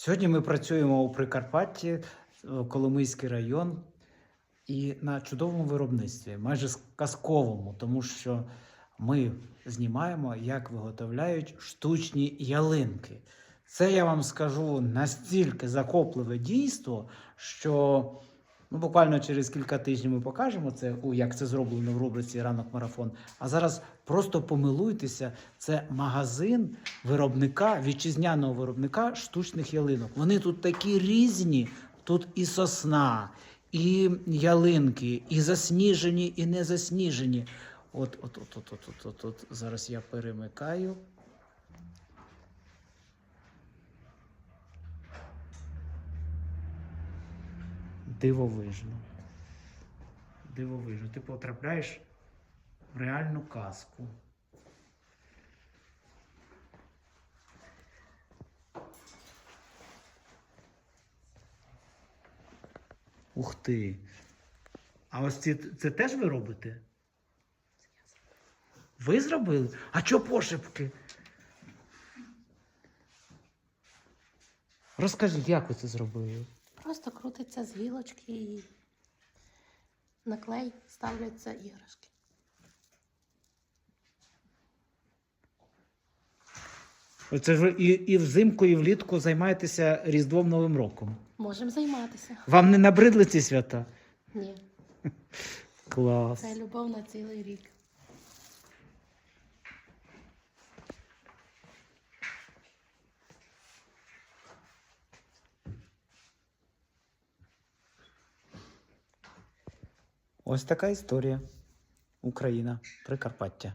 Сьогодні ми працюємо у Прикарпатті, е, Коломийський район, і на чудовому виробництві, майже казковому, тому що ми знімаємо, як виготовляють штучні ялинки. Це я вам скажу настільки закопливе дійство, що ну, буквально через кілька тижнів ми покажемо це, у- як це зроблено в рубриці Ранок марафон. А зараз просто помилуйтеся. Це магазин виробника, вітчизняного виробника штучних ялинок. Вони тут такі різні. Тут і сосна, і ялинки, і засніжені, і не засніжені. От, от, от, от, от, от, от, от. Зараз я перемикаю. Дивовижно. Дивовижно. Ти потрапляєш в реальну казку. Ух ти. А ось ці, це теж ви робите? Ви зробили? А чого пошепки? Розкажіть, як ви це зробили? Просто крутиться з гілочки і на клей ставляться іграшки. Це ж ви і, і взимку, і влітку займаєтеся Різдвом Новим роком. Можемо займатися. Вам не набридли ці свята? Ні, Клас. це любов на цілий рік. Ось така історія. Україна, Прикарпаття.